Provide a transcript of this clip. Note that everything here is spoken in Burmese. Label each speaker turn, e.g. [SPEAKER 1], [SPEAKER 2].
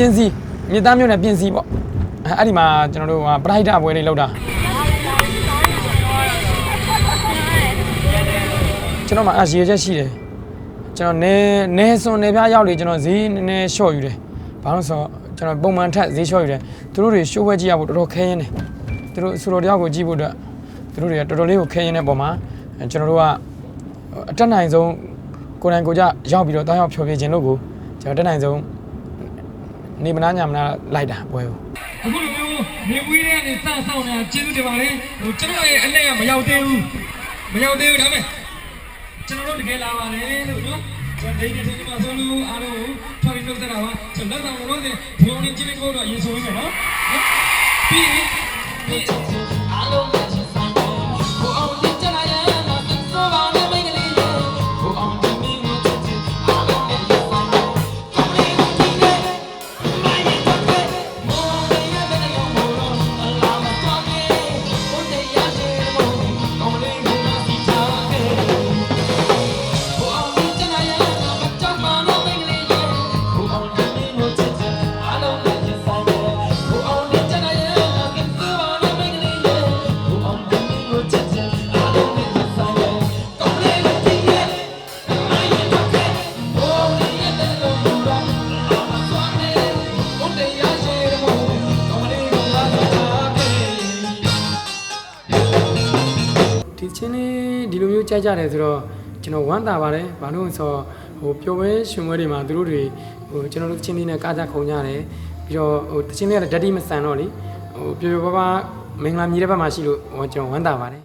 [SPEAKER 1] ပြင်းစီမြစ်သားမြို့နယ်ပြင်းစီပေါ့အဲအဲ့ဒီမှာကျွန်တော်တို့ကပရိုက်တာပွဲလေးလောက်တာကျွန်တော်မှအရည်ချက်ရှိတယ်ကျွန်တော်နေနေစွန်နေပြရောက်လေကျွန်တော်ဈေးနည်းနည်းလျှော့ယူတယ်ဘာလို့လဲဆိုတော့ကျွန်တော်ပုံမှန်ထက်ဈေးလျှော့ယူတယ်သူတို့တွေရှိုးပွဲကြည့်ရဖို့တော်တော်ခဲရင်းတယ်သူတို့ဆူတော်တယောက်ကိုကြည့်ဖို့အတွက်သူတို့တွေကတော်တော်လေးကိုခဲရင်းတဲ့ပုံမှာအဲကျွန်တော်တို့ကအတက်နိုင်ဆုံးကိုယ်တိုင်ကိုယ်ကြရောက်ပြီးတော့တားရောက်ဖျော်ဖြေခြင်းလို့ကိုကျွန်တော်တက်နိုင်ဆုံး နေမနာညာမနာလိုက်တာပွဲကို
[SPEAKER 2] အခုလိုမျိုးနေပွေးတဲ့ကနေစဆောင်းနေတာကျေးဇူးတင်ပါတယ်ဟိုကျွန်တော်ရဲ့အနဲ့ကမရောက်သေးဘူးမရောက်သေးဘူးဒါပေမဲ့ကျွန်တော်တို့တကယ်လာပါတယ်လို့နော်ကျွန်တော်ဒိတ်တဲ့ဒီမှာဆိုလို့အားလုံးထော်ရီလုပ်တဲ့တာပါကျွန်တော်လက်ဆောင်လို့တဲ့ဘုံနဲ့ကြည့်နေဖို့တော့ရင်ဆိုရမယ်နော်
[SPEAKER 1] ဒီချင်းလေးဒီလိုမျိုးကြိုက်ကြတယ်ဆိုတော့ကျွန်တော်ဝမ်းသာပါတယ်ဘာလို့လဲဆိုတော့ဟိုပျော်ပွဲရှင်ပွဲတွေမှာသူတို့တွေဟိုကျွန်တော်တို့ချင်းလေးနဲ့ကားကြခုံကြတယ်ပြီးတော့ဟိုတချင်းလေးကဓာတ်တိမဆန်တော့လေဟိုပျော်ပျော်ပါးပါးမင်္ဂလာမြည်တဲ့ဘက်မှာရှိလို့ဟိုကျွန်တော်ဝမ်းသာပါတယ်